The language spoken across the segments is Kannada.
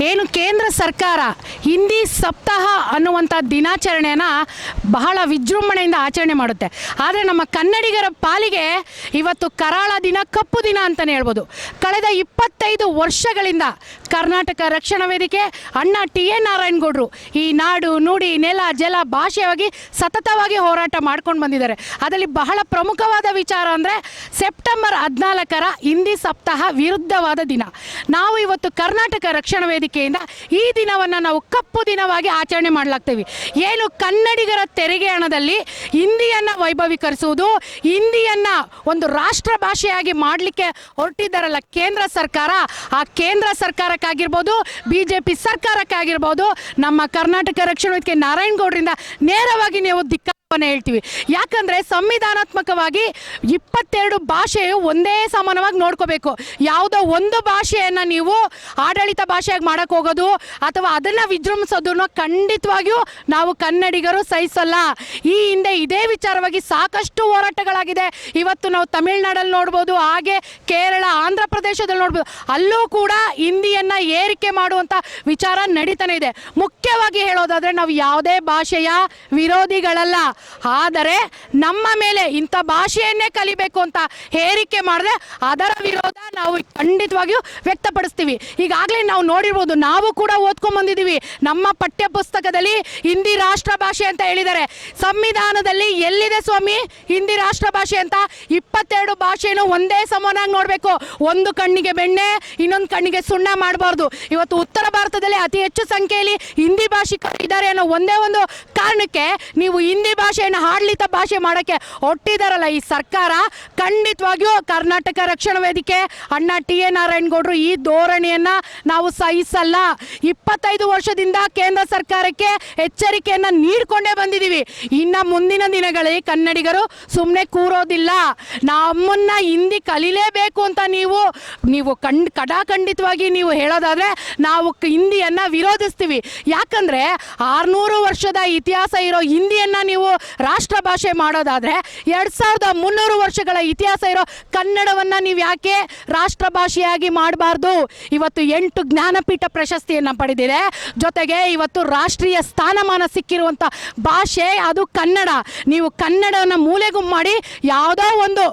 ಏನು ಕೇಂದ್ರ ಸರ್ಕಾರ ಹಿಂದಿ ಸಪ್ತಾಹ ಅನ್ನುವಂಥ ದಿನಾಚರಣೆಯನ್ನು ಬಹಳ ವಿಜೃಂಭಣೆಯಿಂದ ಆಚರಣೆ ಮಾಡುತ್ತೆ. ಆದರೆ ನಮ್ಮ ಕನ್ನಡಿಗರ ಪಾಲಿಗೆ ಇವತ್ತು ಕರಾಳ ದಿನ, ಕಪ್ಪು ದಿನ ಅಂತಲೇ ಹೇಳ್ಬೋದು. ಕಳೆದ ಇಪ್ಪತ್ತೈದು ವರ್ಷಗಳಿಂದ ಕರ್ನಾಟಕ ರಕ್ಷಣಾ ವೇದಿಕೆ, ಅಣ್ಣ ಟಿ ಎ ನಾರಾಯಣಗೌಡರು ಈ ನಾಡು ನುಡಿ, ನೆಲ, ಜಲ ಭಾಷೆಯಾಗಿ ಸತತವಾಗಿ ಹೋರಾಟ ಮಾಡ್ಕೊಂಡು ಬಂದಿದ್ದಾರೆ. ಅದರಲ್ಲಿ ಬಹಳ ಪ್ರಮುಖವಾದ ವಿಚಾರ ಅಂದರೆ ಸೆಪ್ಟೆಂಬರ್ ಹದಿನಾಲ್ಕರ ಹಿಂದಿ ಸಪ್ತಾಹ ವಿರುದ್ಧವಾದ ದಿನ. ನಾವು ಇವತ್ತು ಕರ್ನಾಟಕ ರಕ್ಷಣಾ ವೇದಿಕೆಯಿಂದ ಈ ದಿನವನ್ನು ನಾವು ಕಪ್ಪು ದಿನವಾಗಿ ಆಚರಣೆ ಮಾಡಲಾಗ್ತೀವಿ. ಏನು ಕನ್ನಡಿಗರ ತೆರಿಗೆ ಹಣದಲ್ಲಿ ಹಿಂದಿಯನ್ನು ವೈಭವೀಕರಿಸುವುದು, ಹಿಂದಿಯನ್ನು ಒಂದು ರಾಷ್ಟ್ರ ಭಾಷೆಯಾಗಿ ಮಾಡಲಿಕ್ಕೆ ಹೊರಟಿದ್ದಾರಲ್ಲ ಕೇಂದ್ರ ಸರ್ಕಾರ, ಆ ಕೇಂದ್ರ ಸರ್ಕಾರಕ್ಕಾಗಿರ್ಬೋದು ಬಿ ಜೆ ಪಿ ಸರ್ಕಾರಕ್ಕಾಗಿರ್ಬೋದು, ನಮ್ಮ ಕರ್ನಾಟಕ ರಕ್ಷಣಾ ವೇದಿಕೆ ನಾರಾಯಣಗೌಡರಿಂದ ನೇರವಾಗಿ ನೀವು ದಿಕ್ಕ ಹೇಳ್ತೀವಿ. ಯಾಕಂದ್ರೆ ಸಂವಿಧಾನಾತ್ಮಕವಾಗಿ ಇಪ್ಪತ್ತೆರಡು ಭಾಷೆಯು ಒಂದೇ ಸಮಾನವಾಗಿ ನೋಡ್ಕೋಬೇಕು. ಯಾವುದೋ ಒಂದು ಭಾಷೆಯನ್ನ ನೀವು ಆಡಳಿತ ಭಾಷೆಯಾಗಿ ಮಾಡಕ್ ಹೋಗೋದು ಅಥವಾ ಅದನ್ನ ವಿಜೃಂಭಿಸೋದನ್ನು ಖಂಡಿತವಾಗಿಯೂ ನಾವು ಕನ್ನಡಿಗರು ಸಹಿಸಲ್ಲ. ಈ ಹಿಂದೆ ಇದೇ ವಿಚಾರವಾಗಿ ಸಾಕಷ್ಟು ಹೋರಾಟಗಳಾಗಿದೆ. ಇವತ್ತು ನಾವು ತಮಿಳುನಾಡಲ್ಲಿ ನೋಡ್ಬೋದು, ಹಾಗೆ ಕೇರಳ, ಆಂಧ್ರ ಪ್ರದೇಶದಲ್ಲಿ ನೋಡ್ಬೋದು. ಅಲ್ಲೂ ಕೂಡ ಹಿಂದಿಯನ್ನ ಏರಿಕೆ ಮಾಡುವಂತ ವಿಚಾರ ನಡೀತಾನೆ ಇದೆ. ಮುಖ್ಯವಾಗಿ ಹೇಳೋದಾದ್ರೆ ನಾವು ಯಾವುದೇ ಭಾಷೆಯ ವಿರೋಧಿಗಳಲ್ಲ. ಆದರೆ ನಮ್ಮ ಮೇಲೆ ಇಂಥ ಭಾಷೆಯನ್ನೇ ಕಲಿಬೇಕು ಅಂತ ಹೇರಿಕೆ ಮಾಡಿದ್ರೆ ಅದರ ವಿರೋಧ ನಾವು ಖಂಡಿತವಾಗಿಯೂ ವ್ಯಕ್ತಪಡಿಸ್ತೀವಿ. ಈಗಾಗಲೇ ನಾವು ನೋಡಿರ್ಬೋದು, ನಾವು ಕೂಡ ಓದ್ಕೊಂಡ್ ಬಂದಿದ್ದೀವಿ. ನಮ್ಮ ಪಠ್ಯ ಪುಸ್ತಕದಲ್ಲಿ ಹಿಂದಿ ರಾಷ್ಟ್ರ ಭಾಷೆ ಅಂತ ಹೇಳಿದ್ದಾರೆ. ಸಂವಿಧಾನದಲ್ಲಿ ಎಲ್ಲಿದೆ ಸ್ವಾಮಿ? ಹಿಂದಿ ರಾಷ್ಟ್ರ ಭಾಷೆ ಅಂತ ಇಪ್ಪತ್ತೆರಡು ಭಾಷೆನೂ ಒಂದೇ ಸಮನಾಗಿ ನೋಡಬೇಕು. ಒಂದು ಕಣ್ಣಿಗೆ ಬೆಣ್ಣೆ, ಇನ್ನೊಂದು ಕಣ್ಣಿಗೆ ಸುಣ್ಣ ಮಾಡಬಾರ್ದು. ಇವತ್ತು ಉತ್ತರ ಭಾರತದಲ್ಲಿ ಅತಿ ಹೆಚ್ಚು ಸಂಖ್ಯೆಯಲ್ಲಿ ಹಿಂದಿ ಭಾಷಿಕರು ಇದ್ದಾರೆ ಅನ್ನೋ ಒಂದೇ ಒಂದು ಕಾರಣಕ್ಕೆ ನೀವು ಹಿಂದಿ ಭಾಷೆಯನ್ನು ಆಡಳಿತ ಭಾಷೆ ಮಾಡೋಕ್ಕೆ ಹೊಟ್ಟಿದಾರಲ್ಲ ಈ ಸರ್ಕಾರ. ಖಂಡಿತವಾಗಿಯೂ ಕರ್ನಾಟಕ ರಕ್ಷಣಾ ವೇದಿಕೆ, ಅಣ್ಣ ಟಿ ಎ ನಾರಾಯಣಗೌಡರು ಈ ಧೋರಣೆಯನ್ನು ನಾವು ಸಹಿಸಲ್ಲ. ಇಪ್ಪತ್ತೈದು ವರ್ಷದಿಂದ ಕೇಂದ್ರ ಸರ್ಕಾರಕ್ಕೆ ಎಚ್ಚರಿಕೆಯನ್ನು ನೀಡಿಕೊಂಡೇ ಬಂದಿದ್ದೀವಿ ಇನ್ನು ಮುಂದಿನ ದಿನಗಳಲ್ಲಿ ಕನ್ನಡಿಗರು ಸುಮ್ಮನೆ ಕೂರೋದಿಲ್ಲ. ನಮ್ಮನ್ನ ಹಿಂದಿ ಕಲಿಲೇಬೇಕು ಅಂತ ನೀವು ನೀವು ಕಂಡ್ ಕಡಾಖಂಡಿತವಾಗಿ ನೀವು ಹೇಳೋದಾದರೆ ನಾವು ಹಿಂದಿಯನ್ನು ವಿರೋಧಿಸ್ತೀವಿ. ಯಾಕಂದರೆ ಆರ್ನೂರು ವರ್ಷದ ಇತಿಹಾಸ ಇರೋ ಹಿಂದಿಯನ್ನು ನೀವು ರಾಷ್ಟ್ರ ಭಾಷೆ ಮಾಡೋದಾದ್ರೆ ಎರಡ್ ಸಾವಿರದ ಮುನ್ನೂರು ವರ್ಷಗಳ ಇತಿಹಾಸ ಇರೋ ಕನ್ನಡವನ್ನ ನೀವು ಯಾಕೆ ರಾಷ್ಟ್ರ ಭಾಷೆಯಾಗಿ ಮಾಡಬಾರ್ದು? ಇವತ್ತು ಎಂಟು ಜ್ಞಾನಪೀಠ ಪ್ರಶಸ್ತಿಯನ್ನು ಪಡೆದಿದೆ. ಜೊತೆಗೆ ಇವತ್ತು ರಾಷ್ಟ್ರೀಯ ಸ್ಥಾನಮಾನ ಸಿಕ್ಕಿರುವಂತ ಭಾಷೆ ಅದು ಕನ್ನಡ. ನೀವು ಕನ್ನಡವನ್ನು ಮೂಲೆಗುಂಪು ಮಾಡಿ ಯಾವುದೋ ಒಂದು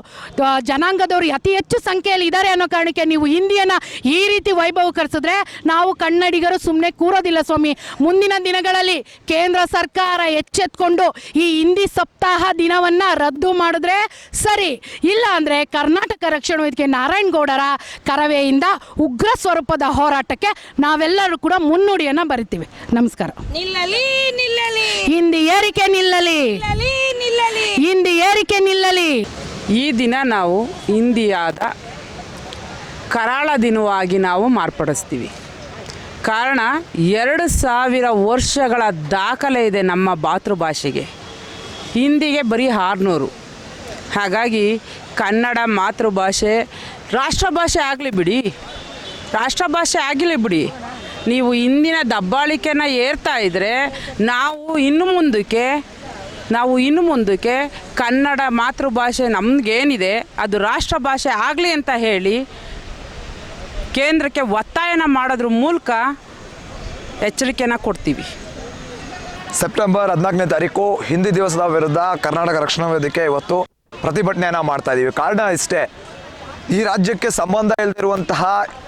ಜನಾಂಗದವರು ಅತಿ ಹೆಚ್ಚು ಸಂಖ್ಯೆಯಲ್ಲಿ ಇದ್ದಾರೆ ಅನ್ನೋ ಕಾರಣಕ್ಕೆ ನೀವು ಹಿಂದಿಯನ್ನ ಈ ರೀತಿ ವೈಭವೀಕರಿಸಿದ್ರೆ ನಾವು ಕನ್ನಡಿಗರು ಸುಮ್ಮನೆ ಕೂರೋದಿಲ್ಲ ಸ್ವಾಮಿ. ಮುಂದಿನ ದಿನಗಳಲ್ಲಿ ಕೇಂದ್ರ ಸರ್ಕಾರ ಎಚ್ಚೆತ್ಕೊಂಡು ಈ ಹಿಂದಿ ಸಪ್ತಾಹ ದಿನವನ್ನು ರದ್ದು ಮಾಡಿದ್ರೆ ಸರಿ. ಇಲ್ಲ ಅಂದ್ರೆ ಕರ್ನಾಟಕ ರಕ್ಷಣಾ ವೇದಿಕೆ ನಾರಾಯಣಗೌಡರ ಕರವೆಯಿಂದ ಉಗ್ರ ಸ್ವರೂಪದ ಹೋರಾಟಕ್ಕೆ ನಾವೆಲ್ಲರೂ ಕೂಡ ಮುನ್ನುಡಿಯನ್ನು ಬರಿತೀವಿ. ನಮಸ್ಕಾರ. ನಿಲ್ಲಲಿ ನಿಲ್ಲಲಿ. ಹಿಂದಿ ಏರಿಕೆ ನಿಲ್ಲಲಿ. ನಿಲ್ಲಲಿ ನಿಲ್ಲಲಿ. ಹಿಂದಿ ಏರಿಕೆ ನಿಲ್ಲಲಿ. ಈ ದಿನ ನಾವು ಹಿಂದಿಯಾದ ಕರಾಳ ದಿನವಾಗಿ ನಾವು ಮಾರ್ಪಡಿಸ್ತೀವಿ. ಕಾರಣ ಎರಡು ಸಾವಿರ ವರ್ಷಗಳ ದಾಖಲೆ ಇದೆ ನಮ್ಮ ಮಾತೃಭಾಷೆಗೆ ಹಿಂದಿಗೆ ಬರೀ ಆರುನೂರು. ಹಾಗಾಗಿ ಕನ್ನಡ ಮಾತೃಭಾಷೆ, ರಾಷ್ಟ್ರಭಾಷೆ ಆಗಲಿ ಬಿಡಿ. ರಾಷ್ಟ್ರಭಾಷೆ ಆಗಲಿ ಬಿಡಿ. ನೀವು ಇಂದಿನ ದಬ್ಬಾಳಿಕೆನ ಏರ್ತಾ ಇದ್ದರೆ ನಾವು ಇನ್ನು ಮುಂದಕ್ಕೆ, ನಾವು ಇನ್ನು ಮುಂದಕ್ಕೆ ಕನ್ನಡ ಮಾತೃಭಾಷೆ ನಮಗೇನಿದೆ, ಅದು ರಾಷ್ಟ್ರ ಭಾಷೆ ಆಗಲಿ ಅಂತ ಹೇಳಿ ಕೇಂದ್ರಕ್ಕೆ ಒತ್ತಾಯನ ಮಾಡೋದ್ರ ಮೂಲಕ ಎಚ್ಚರಿಕೆನ ಕೊಡ್ತೀವಿ. ಸೆಪ್ಟೆಂಬರ್ ಹದಿನಾಲ್ಕನೇ ತಾರೀಕು ಹಿಂದಿ ದಿವಸದ ವಿರುದ್ಧ ಕರ್ನಾಟಕ ರಕ್ಷಣಾ ವೇದಿಕೆ ಇವತ್ತು ಪ್ರತಿಭಟನೆಯನ್ನು ಮಾಡ್ತಾ ಇದ್ದೀವಿ ಕಾರಣ ಇಷ್ಟೇ, ಈ ರಾಜ್ಯಕ್ಕೆ ಸಂಬಂಧ ಇಲ್ಲದಿರುವಂತಹ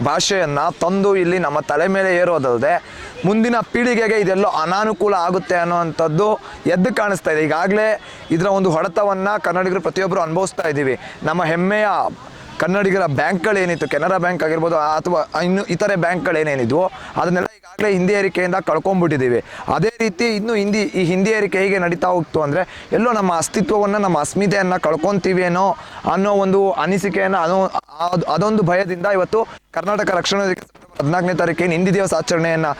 ಭಾಷೆಯನ್ನು ತಂದು ಇಲ್ಲಿ ನಮ್ಮ ತಲೆ ಮೇಲೆ ಏರೋದಲ್ಲದೆ ಮುಂದಿನ ಪೀಳಿಗೆಗೆ ಇದೆಲ್ಲೋ ಅನಾನುಕೂಲ ಆಗುತ್ತೆ ಅನ್ನೋವಂಥದ್ದು ಎದ್ದು ಕಾಣಿಸ್ತಾ ಇದೆ. ಈಗಾಗಲೇ ಇದರ ಒಂದು ಹೊಡೆತವನ್ನು ಕನ್ನಡಿಗರು ಪ್ರತಿಯೊಬ್ಬರು ಅನುಭವಿಸ್ತಾ ಇದ್ದೀವಿ ನಮ್ಮ ಹೆಮ್ಮೆಯ ಕನ್ನಡಿಗರ ಬ್ಯಾಂಕ್ಗಳೇನಿತ್ತು, ಕೆನರಾ ಬ್ಯಾಂಕ್ ಆಗಿರ್ಬೋದು ಅಥವಾ ಇನ್ನು ಇತರೆ ಬ್ಯಾಂಕ್ಗಳೇನೇನಿದ್ವು ಅದನ್ನೆಲ್ಲ ಈಗಾಗಲೇ ಹಿಂದಿ ಏರಿಕೆಯಿಂದ ಕಳ್ಕೊಂಡ್ಬಿಟ್ಟಿದ್ದೀವಿ ಅದೇ ರೀತಿ ಇನ್ನು ಹಿಂದಿ, ಈ ಹಿಂದಿ ಏರಿಕೆ ಹೇಗೆ ನಡೀತಾ ಹೋಗ್ತು ಅಂದರೆ, ಎಲ್ಲೋ ನಮ್ಮ ಅಸ್ತಿತ್ವವನ್ನು, ನಮ್ಮ ಅಸ್ಮಿತೆಯನ್ನು ಕಳ್ಕೊತೀವೇನೋ ಅನ್ನೋ ಒಂದು ಅನಿಸಿಕೆಯನ್ನು, ಅದೋ ಅದೊಂದು ಭಯದಿಂದ ಇವತ್ತು ಕರ್ನಾಟಕ ರಕ್ಷಣಾ ಹದಿನಾಲ್ಕನೇ ತಾರೀಕಿನ ಹಿಂದಿ ದಿವಸ ಆಚರಣೆಯನ್ನು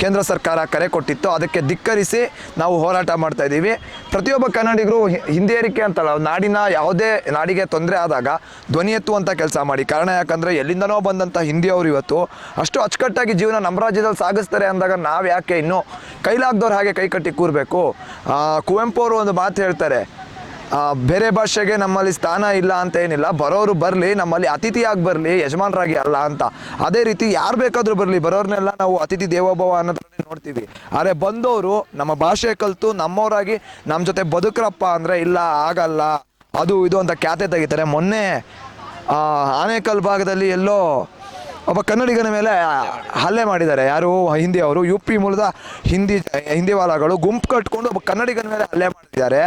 ಕೇಂದ್ರ ಸರ್ಕಾರ ಕರೆ ಕೊಟ್ಟಿತ್ತು. ಅದಕ್ಕೆ ಧಿಕ್ಕರಿಸಿ ನಾವು ಹೋರಾಟ ಮಾಡ್ತಾ ಇದ್ದೀವಿ. ಪ್ರತಿಯೊಬ್ಬ ಕನ್ನಡಿಗರು ಹಿಂದಿಯರಿಕೆ ಅಂತಲ್ಲ, ನಾಡಿನ ಯಾವುದೇ ನಾಡಿಗೆ ತೊಂದರೆ ಆದಾಗ ಧ್ವನಿ ಎತ್ತುವಂಥ ಕೆಲಸ ಮಾಡಿ. ಕಾರಣ ಯಾಕಂದರೆ ಎಲ್ಲಿಂದನೋ ಬಂದಂಥ ಹಿಂದಿಯವರು ಇವತ್ತು ಅಷ್ಟು ಅಚ್ಚುಕಟ್ಟಾಗಿ ಜೀವನ ನಮ್ಮ ರಾಜ್ಯದಲ್ಲಿ ಸಾಗಿಸ್ತಾರೆ ಅಂದಾಗ ನಾವು ಯಾಕೆ ಇನ್ನೂ ಕೈಲಾಗ್ದವ್ರು ಹಾಗೆ ಕೈ ಕಟ್ಟಿ ಕೂರಬೇಕು? ಕುವೆಂಪು ಅವರು ಒಂದು ಮಾತು ಹೇಳ್ತಾರೆ. ಬೇರೆ ಭಾಷೆಗೆ ನಮ್ಮಲ್ಲಿ ಸ್ಥಾನ ಇಲ್ಲ ಅಂತ ಏನಿಲ್ಲ, ಬರೋರು ಬರಲಿ, ನಮ್ಮಲ್ಲಿ ಅತಿಥಿಯಾಗಿ ಬರಲಿ, ಯಜಮಾನರಾಗಿ ಅಲ್ಲ ಅಂತ. ಅದೇ ರೀತಿ ಯಾರು ಬೇಕಾದರೂ ಬರಲಿ, ಬರೋರ್ನೆಲ್ಲ ನಾವು ಅತಿಥಿ ದೇವೋಭವ ಅನ್ನೋದ್ರಲ್ಲಿ ನೋಡ್ತೀವಿ. ಆದರೆ ಬಂದವರು ನಮ್ಮ ಭಾಷೆ ಕಲಿತು ನಮ್ಮವರಾಗಿ ನಮ್ಮ ಜೊತೆ ಬದುಕ್ರಪ್ಪ ಅಂದರೆ, ಇಲ್ಲ, ಆಗಲ್ಲ, ಅದು ಇದು ಅಂತ ಖ್ಯಾತೆ ತೆಗಿತಾರೆ. ಮೊನ್ನೆ ಆನೇಕಲ್ ಭಾಗದಲ್ಲಿ ಎಲ್ಲೋ ಒಬ್ಬ ಕನ್ನಡಿಗನ ಮೇಲೆ ಹಲ್ಲೆ ಮಾಡಿದ್ದಾರೆ. ಯಾರು? ಹಿಂದಿ ಅವರು ಯು ಪಿ ಮೂಲದ ಹಿಂದಿ ಹಿಂದಿವಾಲಗಳು ಗುಂಪು ಕಟ್ಕೊಂಡು ಒಬ್ಬ ಕನ್ನಡಿಗನ ಮೇಲೆ ಹಲ್ಲೆ ಮಾಡಿದ್ದಾರೆ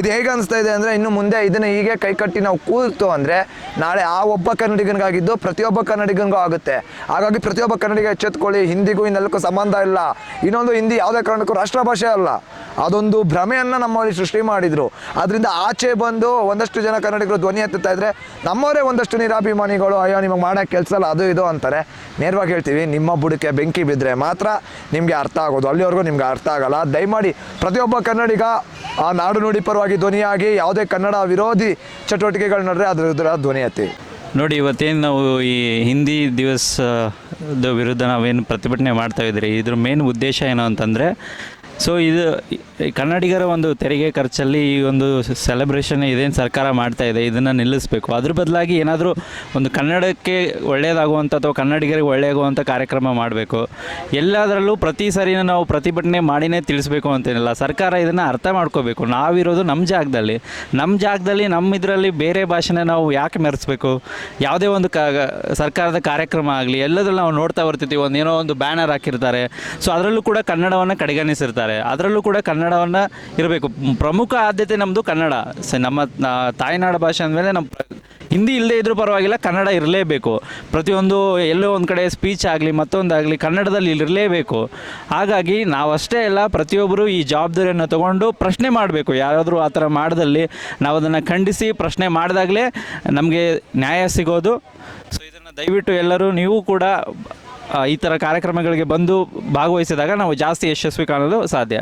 ಇದು ಹೇಗೆ ಅನಿಸ್ತಾ ಇದೆ ಅಂದರೆ ಇನ್ನು ಮುಂದೆ ಇದನ್ನು ಹೀಗೆ ಕೈ ಕಟ್ಟಿ ನಾವು ಕೂತು ಅಂದರೆ ನಾಳೆ ಆ ಒಬ್ಬ ಕನ್ನಡಿಗನಿಗಾಗಿದ್ದು ಪ್ರತಿಯೊಬ್ಬ ಕನ್ನಡಿಗನಿಗೂ ಆಗುತ್ತೆ. ಹಾಗಾಗಿ ಪ್ರತಿಯೊಬ್ಬ ಕನ್ನಡಿಗ ಎಚ್ಚೆತ್ಕೊಳ್ಳಿ. ಹಿಂದಿಗೂ ಇನ್ನೆಲ್ಲಕ್ಕೂ ಸಂಬಂಧ ಇಲ್ಲ. ಇನ್ನೊಂದು ಹಿಂದಿ ಯಾವುದೇ ಕಾರಣಕ್ಕೂ ರಾಷ್ಟ್ರ ಭಾಷೆ ಅಲ್ಲ. ಅದೊಂದು ಭ್ರಮೆಯನ್ನು ನಮ್ಮಲ್ಲಿ ಸೃಷ್ಟಿ ಮಾಡಿದರು. ಅದರಿಂದ ಆಚೆ ಬಂದು ಒಂದಷ್ಟು ಜನ ಕನ್ನಡಿಗರು ಧ್ವನಿ ಎತ್ತುತ್ತಾ ಇದ್ರೆ ನಮ್ಮವರೇ ಒಂದಷ್ಟು ನಿರಾಭಿಮಾನಿಗಳು, ಅಯ್ಯೋ, ನಿಮಗೆ ಮಾಡೋಕ್ಕೆ ಕೆಲಸ ಅಲ್ಲ, ಅದು ಇದು ಅಂತಾರೆ. ನೇರವಾಗಿ ಹೇಳ್ತೀವಿ, ನಿಮ್ಮ ಬುಡಕ್ಕೆ ಬೆಂಕಿ ಬಿದ್ದರೆ ಮಾತ್ರ ನಿಮಗೆ ಅರ್ಥ ಆಗೋದು. ಅಲ್ಲಿವರೆಗೂ ನಿಮ್ಗೆ ಅರ್ಥ ಆಗಲ್ಲ. ದಯಮಾಡಿ ಪ್ರತಿಯೊಬ್ಬ ಕನ್ನಡಿಗ ಆ ನಾಡು ನುಡಿ ಪರವಾಗಿ ಧ್ವನಿಯಾಗಿ ಯಾವುದೇ ಕನ್ನಡ ವಿರೋಧಿ ಚಟುವಟಿಕೆಗಳು ನಡೆದ್ರೆ ಅದರ ವಿರುದ್ಧ ಧ್ವನಿ ಎತ್ತಿ. ನೋಡಿ, ಇವತ್ತೇನು ನಾವು ಈ ಹಿಂದಿ ದಿವಸದ ವಿರುದ್ಧ ನಾವೇನು ಪ್ರತಿಭಟನೆ ಮಾಡ್ತಾ ಇದ್ರಿ ಇದ್ರ ಮೇನ್ ಉದ್ದೇಶ ಏನು ಅಂತಂದರೆ ಸೊ ಇದು ಕನ್ನಡಿಗರ ಒಂದು ತೆರಿಗೆ ಖರ್ಚಲ್ಲಿ ಈ ಒಂದು ಸೆಲೆಬ್ರೇಷನ್ ಇದೇನು ಸರ್ಕಾರ ಮಾಡ್ತಾ ಇದೆ, ಇದನ್ನು ನಿಲ್ಲಿಸಬೇಕು. ಅದ್ರ ಬದಲಾಗಿ ಏನಾದರೂ ಒಂದು ಕನ್ನಡಕ್ಕೆ ಒಳ್ಳೆಯದಾಗುವಂಥ ಅಥವಾ ಕನ್ನಡಿಗರಿಗೆ ಒಳ್ಳೆಯಾಗುವಂಥ ಕಾರ್ಯಕ್ರಮ ಮಾಡಬೇಕು. ಎಲ್ಲದರಲ್ಲೂ ಪ್ರತಿ ಸರಿನೂ ನಾವು ಪ್ರತಿಭಟನೆ ಮಾಡಿನೇ ತಿಳಿಸ್ಬೇಕು ಅಂತೇನಿಲ್ಲ. ಸರ್ಕಾರ ಇದನ್ನು ಅರ್ಥ ಮಾಡ್ಕೋಬೇಕು. ನಾವಿರೋದು ನಮ್ಮ ಜಾಗದಲ್ಲಿ. ನಮ್ಮ ಜಾಗದಲ್ಲಿ ನಮ್ಮ ಇದರಲ್ಲಿ ಬೇರೆ ಭಾಷೆನ ನಾವು ಯಾಕೆ ಮೆರೆಸ್ಬೇಕು? ಯಾವುದೇ ಒಂದು ಕ ಸರ್ಕಾರದ ಕಾರ್ಯಕ್ರಮ ಆಗಲಿ, ಎಲ್ಲದರಲ್ಲೂ ನಾವು ನೋಡ್ತಾ ಬರ್ತಿದ್ದೀವಿ ಒಂದು ಏನೋ ಒಂದು ಬ್ಯಾನರ್ ಹಾಕಿರ್ತಾರೆ. ಸೊ ಅದರಲ್ಲೂ ಕೂಡ ಕನ್ನಡವನ್ನು ಕಡೆಗಣಿಸಿರ್ತಾರೆ. ಅದರಲ್ಲೂ ಕೂಡ ಕನ್ನಡವನ್ನು ಇರಬೇಕು. ಪ್ರಮುಖ ಆದ್ಯತೆ ನಮ್ಮದು ಕನ್ನಡ. ಸ ನಮ್ಮ ತಾಯಿನಾಡ ಭಾಷೆ ಅಂದಮೇಲೆ ನಮ್ಮ ಹಿಂದಿ ಇಲ್ಲದೆ ಇದ್ರೂ ಪರವಾಗಿಲ್ಲ, ಕನ್ನಡ ಇರಲೇಬೇಕು. ಪ್ರತಿಯೊಂದು ಎಲ್ಲೋ ಒಂದು ಕಡೆ ಸ್ಪೀಚ್ ಆಗಲಿ ಮತ್ತೊಂದಾಗಲಿ ಕನ್ನಡದಲ್ಲಿ ಇರಲೇಬೇಕು. ಹಾಗಾಗಿ ನಾವಷ್ಟೇ ಅಲ್ಲ ಪ್ರತಿಯೊಬ್ಬರು ಈ ಜವಾಬ್ದಾರಿಯನ್ನು ತಗೊಂಡು ಪ್ರಶ್ನೆ ಮಾಡಬೇಕು. ಯಾರಾದರೂ ಆ ಥರ ಮಾಡ್ದಲ್ಲಿ ನಾವು ಅದನ್ನು ಖಂಡಿಸಿ ಪ್ರಶ್ನೆ ಮಾಡಿದಾಗಲೇ ನಮಗೆ ನ್ಯಾಯ ಸಿಗೋದು. ಸೊ ಇದನ್ನು ದಯವಿಟ್ಟು ಎಲ್ಲರೂ, ನೀವು ಕೂಡ ಈ ಥರ ಕಾರ್ಯಕ್ರಮಗಳಿಗೆ ಬಂದು ಭಾಗವಹಿಸಿದಾಗ ನಾವು ಜಾಸ್ತಿ ಯಶಸ್ವಿ ಕಾಣಲು ಸಾಧ್ಯ.